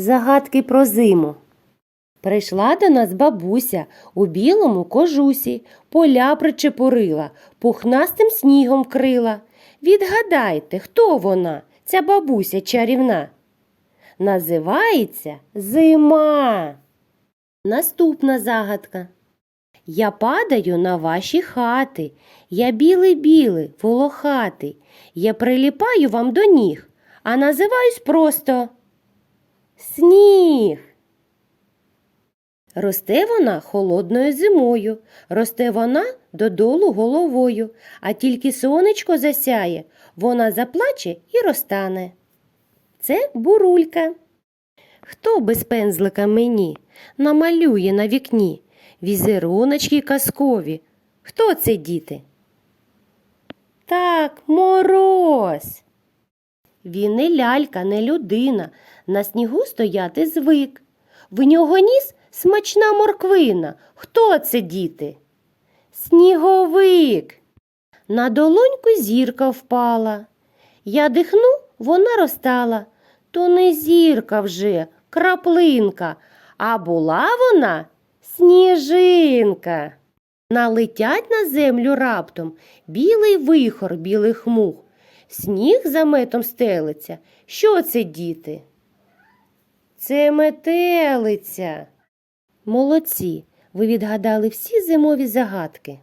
Загадки про зиму. Прийшла до нас бабуся у білому кожусі, поля причепурила, пухнастим снігом крила. Відгадайте, хто вона, ця бабуся чарівна? Називається зима. Наступна загадка. Я падаю на ваші хати, я білий-білий, волохатий, я приліпаю вам до ніг, а називаюсь просто сніг. Росте вона холодною зимою, росте вона додолу головою, а тільки сонечко засяє, вона заплаче і розтане. Це бурулька. Хто без пензлика мені намалює на вікні візеруночки казкові? Хто це діти? Так, мороз. Він не лялька, не людина, на снігу стояти звик. В нього ніс смачна морквина. Хто це, діти? Сніговик. На долоньку зірка впала. Я дихну, вона розтала. То не зірка вже, краплинка, а була вона сніжинка. Налетять на землю раптом білий вихор білих мух. Сніг за метом стелиться. Що це, діти? Це метелиця. Молодці, ви відгадали всі зимові загадки.